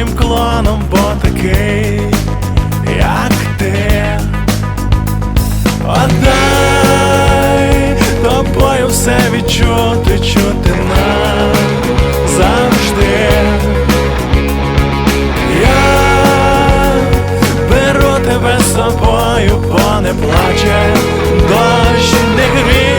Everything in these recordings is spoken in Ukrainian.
твоїм клоном, бо такий, як ти. Отдай тобою все відчути, чути нам завжди. Я беру тебе з собою, бо не плаче, дощ не гріє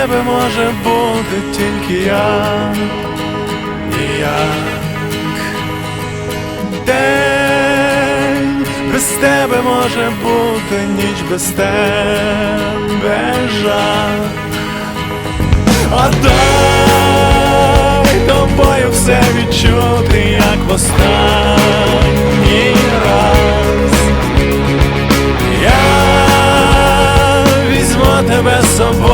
тебе може бути тільки я, ніяк. День без тебе може бути ніч без тебе жах. Отдай тобою все відчути, як в останній раз. Я візьму тебе з собою,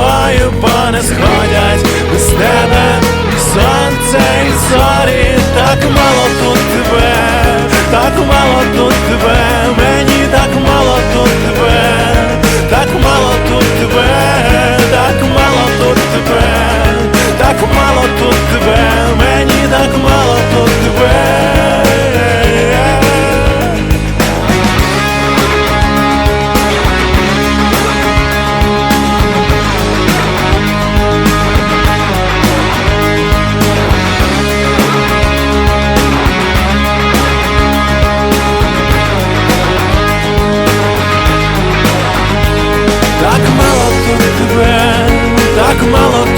так мало